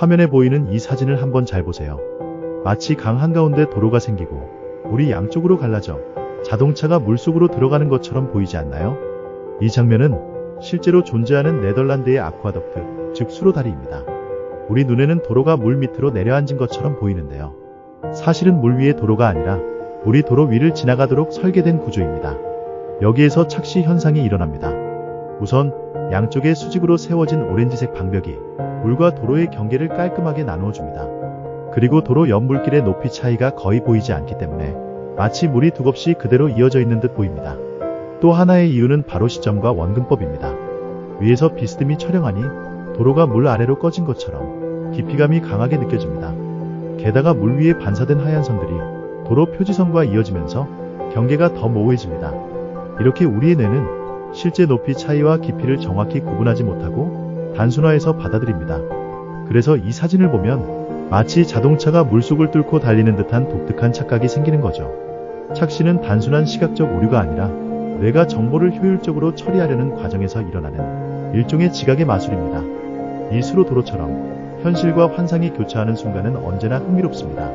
화면에 보이는 이 사진을 한번 잘 보세요. 마치 강 한가운데 도로가 생기고 물이 양쪽으로 갈라져 자동차가 물속으로 들어가는 것처럼 보이지 않나요? 이 장면은 실제로 존재하는 네덜란드의 아쿠아덕트, 즉 수로다리입니다. 우리 눈에는 도로가 물 밑으로 내려앉은 것처럼 보이는데요. 사실은 물 위의 도로가 아니라 물이 도로 위를 지나가도록 설계된 구조입니다. 여기에서 착시 현상이 일어납니다. 우선 양쪽에 수직으로 세워진 오렌지색 방벽이 물과 도로의 경계를 깔끔하게 나누어 줍니다. 그리고 도로 옆 물길의 높이 차이가 거의 보이지 않기 때문에 마치 물이 두껍이 그대로 이어져 있는 듯 보입니다. 또 하나의 이유는 바로 시점과 원근법입니다. 위에서 비스듬히 촬영하니 도로가 물 아래로 꺼진 것처럼 깊이감이 강하게 느껴집니다. 게다가 물 위에 반사된 하얀 선들이 도로 표지선과 이어지면서 경계가 더 모호해집니다. 이렇게 우리의 뇌는 실제 높이 차이와 깊이를 정확히 구분하지 못하고 단순화해서 받아들입니다. 그래서 이 사진을 보면 마치 자동차가 물속을 뚫고 달리는 듯한 독특한 착각이 생기는 거죠. 착시는 단순한 시각적 오류가 아니라 뇌가 정보를 효율적으로 처리하려는 과정에서 일어나는 일종의 지각의 마술입니다. 이 수로 도로처럼 현실과 환상이 교차하는 순간은 언제나 흥미롭습니다.